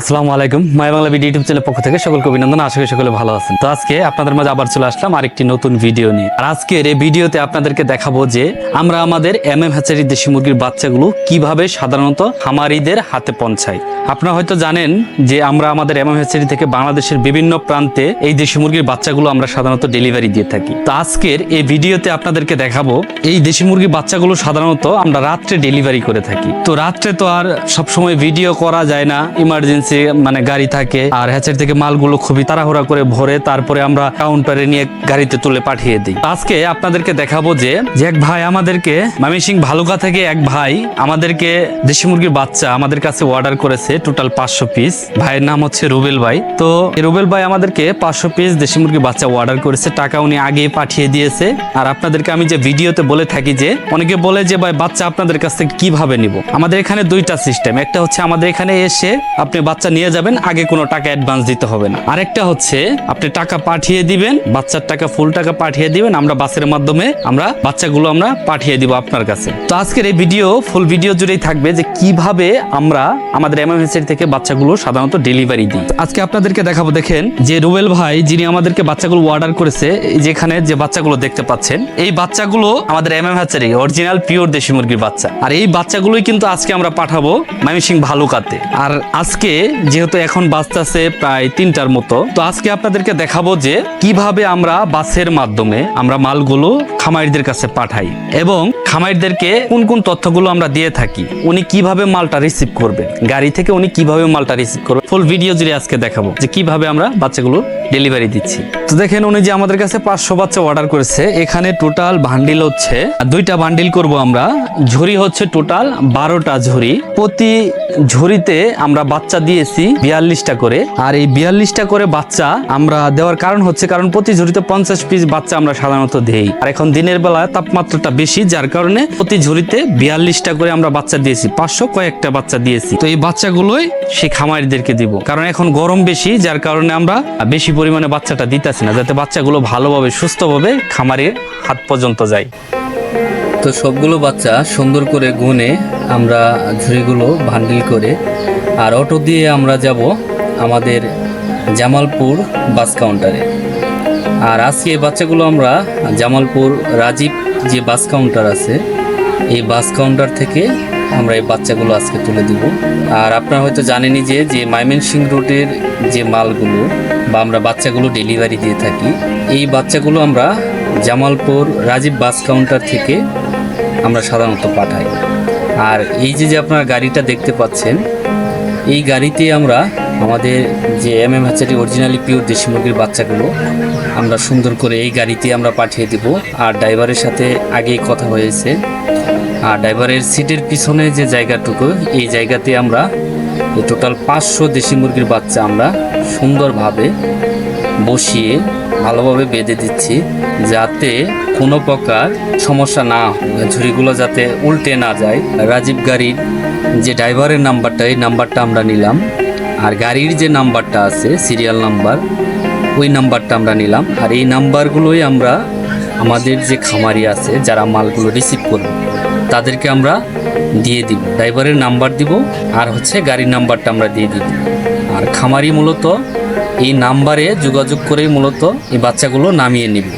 আসসালামু আলাইকুম। My Bangla video YouTube channel পক্ষ থেকে সকলকে অভিনন্দন। আশা করি সকলে ভালো আছেন। তো আজকে আপনাদের মাঝে আবার চলে আসলাম আরেকটি নতুন ভিডিও নিয়ে। আর আজকের এই ভিডিওতে আপনাদেরকে দেখাবো যে আমরা আমাদের এম এম হ্যাচারি দেশি মুরগির বাচ্চাগুলো কীভাবে সাধারণত খামারিদের হাতে পৌঁছাই আপনারা হয়তো জানেন যে আমরা আমাদের এম এম হ্যাচারি থেকে বাংলাদেশের বিভিন্ন প্রান্তে এই দেশি মুরগির বাচ্চাগুলো আমরা সাধারণত ডেলিভারি দিয়ে থাকি। তো আজকের এই ভিডিওতে আপনাদেরকে দেখাবো, এই দেশি মুরগির বাচ্চাগুলো সাধারণত আমরা রাত্রে ডেলিভারি করে থাকি। তো রাত্রে তো আর সবসময় ভিডিও করা যায় না ইমার্জেন্সি মানে গাড়ি থাকে, আর হ্যাচারি থেকে মালগুলো খুবই তাড়াহুড়া করে ভরে তারপরে আমরা কাউন্টারে নিয়ে গাড়িতে তুলে পাঠিয়ে দিই। আজকে আপনাদেরকে দেখাবো যে যে এক ভাই আমাদেরকে মামিসিং ভালুকা থেকে এক ভাই আমাদেরকে দেশি মুরগির বাচ্চা আমাদের কাছে অর্ডার করেছে। টোটাল পাঁচশো পিস ভাইয়ের নাম হচ্ছে রুবেল ভাই। তো রুবেল ভাই আমাদেরকে পাঁচশো পিস দেশি মুরগির বাচ্চা অর্ডার করেছে। টাকা উনি আগে পাঠিয়ে দিয়েছে। আর আপনাদেরকে আমি যে ভিডিওতে বলে থাকি যে, অনেকে বলে যে, ভাই, বাচ্চা আপনাদের কাছ থেকে কীভাবে নিব? আমাদের এখানে দুইটা সিস্টেম একটা হচ্ছে আমাদের এখানে এসে আপনি বাচ্চা নিয়ে যাবেন, আগে কোনো টাকা অ্যাডভান্স দিতে হবে না। আরেকটা হচ্ছে, আপনি টাকা পাঠিয়ে দিবেন, বাচ্চার টাকা ফুল টাকা পাঠিয়ে দিবেন, আমরা বাসের মাধ্যমে আমরা বাচ্চাগুলো আমরা পাঠিয়ে দিব আপনার কাছে। তো আজকের এই ভিডিও ফুল ভিডিও জুড়েই থাকবে যে কীভাবে আমরা আমাদের এমএমএসের থেকে বাচ্চাগুলো সাধারণত ডেলিভারি দিই। আজকে আপনাদেরকে দেখাবো, দেখেন, যে রুবেল ভাই, যিনি আমাদেরকে বাচ্চাগুলো অর্ডার করেছে যেখানে যে বাচ্চাগুলো দেখতে পাচ্ছেন, এই বাচ্চাগুলো আমাদের এমএম হ্যাচারি অরিজিনাল পিওর দেশি মুরগির বাচ্চা। আর এই বাচ্চাগুলোই কিন্তু আজকে আমরা পাঠাবো ময়মনসিং ভালুকাতে। আর আজকে যেহেতু এখন বাঁচতেছে প্রায় তিনটার মতো, তো আজকে আপনাদেরকে দেখাবো যে কীভাবে আমরা বাসের মাধ্যমে আমরা মালগুলো খামারিদের কাছে পাঠাই এবং খামারিদেরকে কোন কোন তথ্যগুলো আমরা দিয়ে থাকি, উনি কীভাবে মালটা রিসিভ করবেন, গাড়ি থেকে উনি কীভাবে মালটা রিসিভ করবেন ফুল ভিডিও জুড়ে আজকে দেখাবো যে কীভাবে আমরা বাচ্চাগুলো ডেলিভারি দিচ্ছি। তো দেখেন উনি যে আমাদের কাছে পাঁচশো বাচ্চা অর্ডার করেছে, এখানে টোটাল বান্ডিল হচ্ছে দুইটা বান্ডিল করব আমরা। ঝুড়ি হচ্ছে টোটাল বারোটা ঝুড়ি। প্রতি ঝুড়িতে আমরা বাচ্চা দিয়েছি বিয়াল্লিশটা করে। আর এই বিয়াল্লিশটা করে বাচ্চা আমরা দেওয়ার কারণ হচ্ছে, কারণ প্রতি ঝুড়িতে পঞ্চাশ পিস বাচ্চা আমরা সাধারণত দেই। আর এখন দিনের বেলা তাপমাত্রাটা বেশি, যার কারণে প্রতি ঝুড়িতে বিয়াল্লিশটা করে আমরা বাচ্চা দিয়েছি, পাঁচশো কয়েকটা বাচ্চা দিয়েছি। তো এই বাচ্চাগুলোই সেই খামারিদেরকে দিব। কারণ এখন গরম বেশি, যার কারণে আমরা বেশি পরিমাণে বাচ্চাটা দিতেছি না, যাতে বাচ্চাগুলো ভালোভাবে, সুস্থভাবে খামারের হাত পর্যন্ত যায়। তো সবগুলো বাচ্চা সুন্দর করে গুনে আমরা ঝুড়িগুলো ভান্ডিল করে আর অটো দিয়ে আমরা যাব আমাদের জামালপুর বাস কাউন্টারে। আর আজকে এই বাচ্চাগুলো আমরা জামালপুর রাজীব যে বাস কাউন্টার আছে, এই বাস কাউন্টার থেকে আমরা এই বাচ্চাগুলো আজকে তুলে দিব। আর আপনারা হয়তো জানেনই যে যে মাইমেনসিং রোডের যে মালগুলো বা আমরা বাচ্চাগুলো ডেলিভারি দিয়ে থাকি, এই বাচ্চাগুলো আমরা জামালপুর রাজীব বাস কাউন্টার থেকে আমরা সাধারণত পাঠাই। আর এই যে যে আপনারা গাড়িটা দেখতে পাচ্ছেন, এই গাড়িতে আমরা আমাদের যে M M hatchery originally pure দেশি মুরগির বাচ্চাগুলো, আমরা সুন্দর করে এই গাড়িতে আমরা পাঠিয়ে দেব। আর ড্রাইভারের সাথে আগেই কথা হয়েছে আর ড্রাইভারের সিটের পিছনে যে জায়গাটুকু, এই জায়গাতে আমরা টোটাল পাঁচশো দেশি মুরগির বাচ্চা আমরা সুন্দরভাবে বসিয়ে ভালোভাবে বেঁধে দিচ্ছি, যাতে কোনো প্রকার সমস্যা না ঝুড়িগুলো যাতে উল্টে না যায়। রাজীব গাড়ির যে ড্রাইভারের নাম্বারটা, এই নাম্বারটা আমরা নিলাম। আর গাড়ির যে নাম্বারটা আছে, সিরিয়াল নাম্বার, ওই নাম্বারটা আমরা নিলাম। আর এই নাম্বারগুলোই আমরা আমাদের যে খামারি আছে, যারা মালগুলো রিসিভ করবে। তাদেরকে আমরা দিয়ে দিব। ড্রাইভারের নাম্বার দিব আর হচ্ছে গাড়ির নাম্বারটা আমরা দিয়ে দিব। আর খামারি মূলত এই নাম্বারে যোগাযোগ করেই মূলত এই বাচ্চাগুলো নামিয়ে নিব।